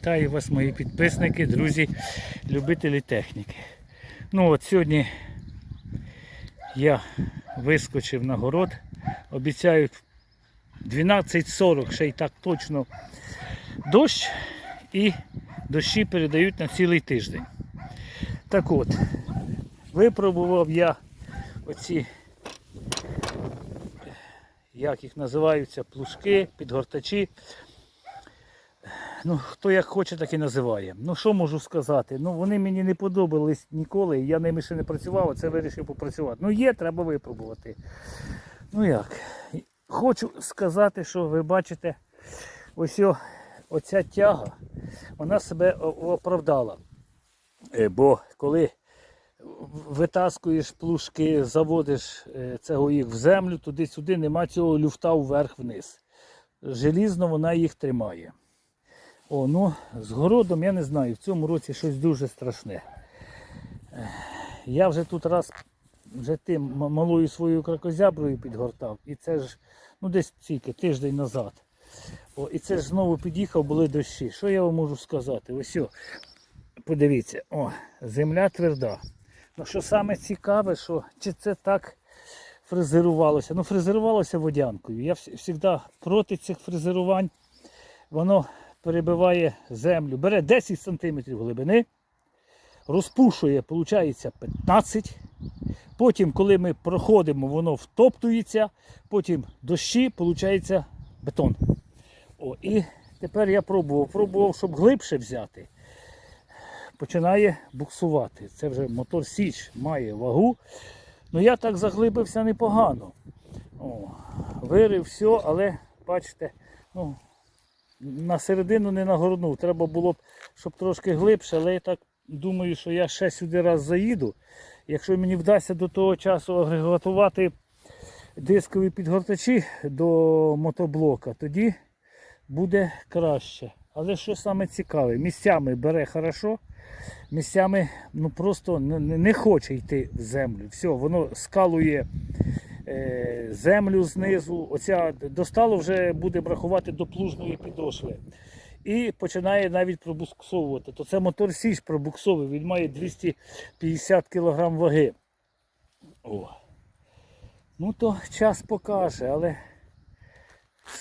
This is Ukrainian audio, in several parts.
Вітаю вас, мої підписники, друзі, любителі техніки. Ну от сьогодні я вискочив на город. Обіцяють 12.40, ще й так точно дощ і дощі передають на цілий тиждень. Так от, випробував я оці, як їх називаються, плужки, підгортачі. Ну, хто як хоче, так і називає. Ну, що можу сказати? Ну, вони мені не подобались ніколи, я ними ще не працював, це вирішив попрацювати. Ну, є, треба випробувати. Ну як? Хочу сказати, що ви бачите, ось оця тяга, вона себе оправдала. Е, Бо коли витаскуєш плужки, заводиш е, цього їх в землю, туди-сюди, нема цього люфта вверх-вниз. Желізно вона їх тримає. О, ну, з городом я не знаю, в цьому році щось дуже страшне. Я вже тут раз вже тим малою своєю кракозяброю підгортав, і це ж, ну десь тільки тиждень назад. О, і це ж знову під'їхав, були дощі. Що я вам можу сказати? Ось, о, подивіться, о, земля тверда. Ну що саме цікаве, що чи це так фрезерувалося? Ну, фрезерувалося водянкою. Я завжди проти цих фрезерувань. Воно перебиває землю, бере 10 см глибини, розпушує, виходить, 15 Потім, коли ми проходимо, воно втоптується, потім дощі, виходить бетон. О, і тепер я пробував, пробував, щоб глибше взяти. Починає буксувати. Це вже мотор Січ має вагу. Ну я так заглибився непогано. О, вирив все, але бачите, ну, на середину не нагорнув. Треба було б, щоб трошки глибше, але я так думаю, що я ще сюди раз заїду. Якщо мені вдасться до того часу агрегатувати дискові підгортачі до мотоблока, тоді буде краще. Але що саме цікаве, місцями бере хорошо, місцями ну просто не, не- хоче йти в землю. Все, воно скалує землю знизу. Оця достало вже буде брахувати до плужної підошви. І починає навіть пробуксовувати. То це мотор Січ пробуксовує, він має 250 кг ваги. О. Ну то час покаже, але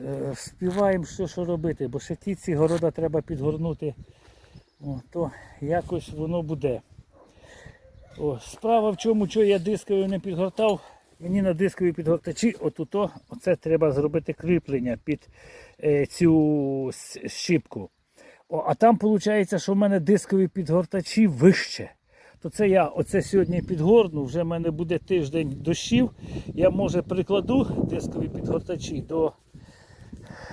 е, співаємо, що, що робити, бо ще ті ці города треба підгорнути, О, то якось воно буде. О, справа в чому, що я дисковий не підгортав, мені на дискові підгортачі отуто, оце треба зробити кріплення під е, цю щіпку. О, а там виходить, що в мене дискові підгортачі вище. То це я оце сьогодні підгорну, вже в мене буде тиждень дощів. Я може прикладу дискові підгортачі до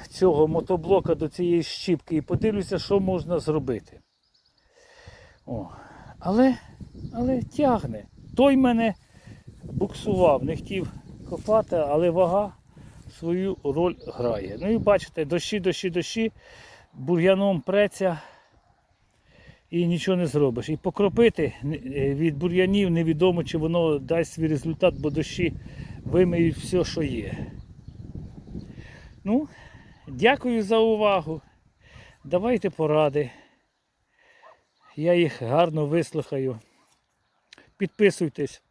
цього мотоблока, до цієї щіпки і подивлюся, що можна зробити. О. Але, але тягне. Той мене буксував, не хотів копати, але вага свою роль грає. Ну і бачите, дощі, дощі, дощі, бур'яном преться і нічого не зробиш. І покропити е, від бур'янів невідомо, чи воно дасть свій результат, бо дощі вимиють все, що є. Ну, дякую за увагу. Давайте поради. Я їх гарно вислухаю. Підписуйтесь.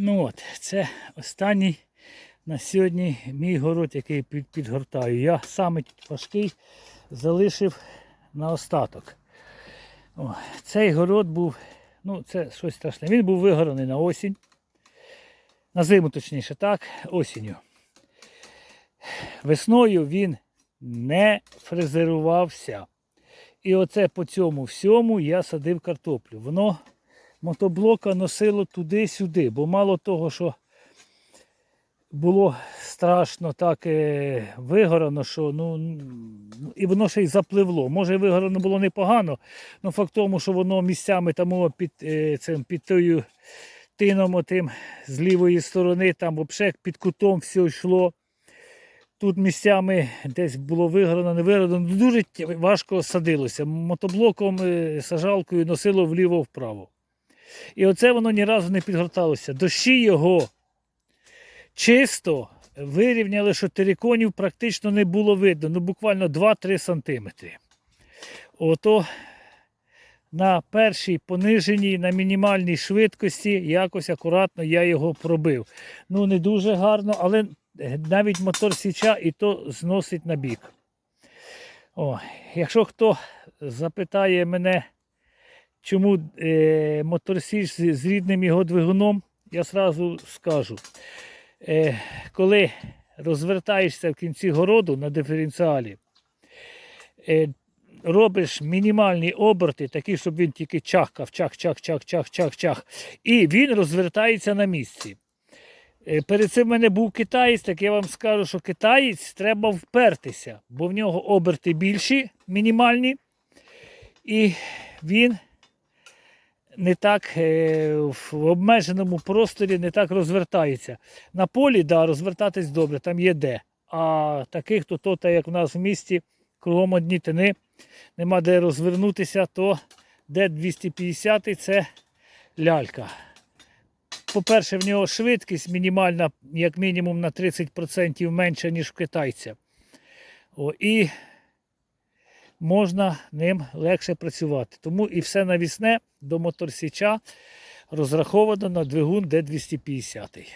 Ну от, це останній на сьогодні мій город, який під, підгортаю. Я саме важкий залишив на остаток. О, цей город був, ну це щось страшне. Він був вигораний на осінь. На зиму, точніше, так, осінню. Весною він не фрезерувався. І оце по цьому всьому я садив картоплю. Воно мотоблока носило туди-сюди, бо мало того, що було страшно так е, вигорано, що ну, і воно ще й запливло. Може, вигорано було непогано, але факт тому, що воно місцями там під, е, цим, під тою тином отим, з лівої сторони, там взагалі під кутом все йшло. Тут місцями десь було виграно, не виграно. Ну, Дуже важко садилося. Мотоблоком, е, сажалкою носило вліво-вправо. І оце воно ні разу не підгорталося. Дощі його чисто вирівняли, що териконів практично не було видно. Ну, буквально 2-3 сантиметри. Ото на першій пониженій, на мінімальній швидкості, якось акуратно я його пробив. Ну, не дуже гарно, але навіть мотор січа і то зносить на бік. О, якщо хто запитає мене, чому е, моторсіч з, з рідним його двигуном, я сразу скажу. Е, коли розвертаєшся в кінці городу на диференціалі, е, робиш мінімальні оберти, такі, щоб він тільки чахкав, чах, чах, чах, чах, чах, чах. І він розвертається на місці. Е, Перед цим в мене був китаєць, так я вам скажу, що китаєць треба впертися, бо в нього оберти більші, мінімальні, і він не так е, в обмеженому просторі не так розвертається. На полі, да, розвертатись добре, там є де. А таких, то, то як в нас в місті, кругом одні тини, нема де розвернутися, то де 250 це лялька. По-перше, в нього швидкість мінімальна, як мінімум на 30% менша, ніж в китайця. О, і можна ним легше працювати. Тому і все навісне до моторсіча розраховано на двигун D250.